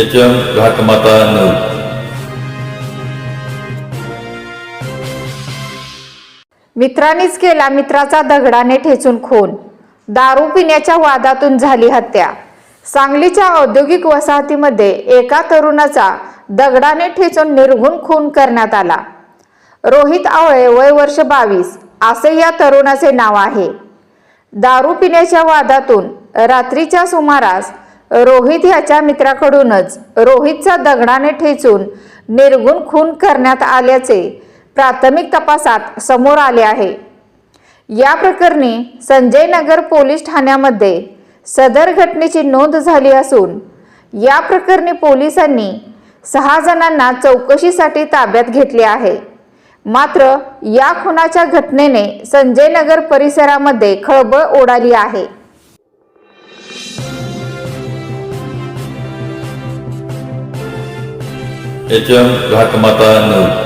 H M Ghatmata news मित्रांनीच केला मित्राचा दगडाने ठेचून खून. दारू पिण्याच्या वादातून झाली हत्या. सांगलीच्या औद्योगिक वसाहतीमध्ये एका तरुणाचा दगडाने ठेचून निर्घुण खून करण्यात आला. रोहित आवळे वय वर्ष बावीस असे या तरुणाचे नाव आहे. दारू पिण्याच्या वादातून रात्रीच्या सुमारास रोहित याच्या मित्राकडूनच रोहितचा दगडाने ठेचून निर्गुण खून करण्यात आल्याचे प्राथमिक तपासात समोर आले आहे. या प्रकरणी संजय नगर पोलीस ठाण्यामध्ये सदर घटनेची नोंद झाली असून या प्रकरणी पोलिसांनी सहा जणांना चौकशीसाठी ताब्यात घेतले आहे. मात्र या खुनाच्या घटनेने संजय नगर परिसरामध्ये खळबळ ओढाली आहे. H M Ghatmata news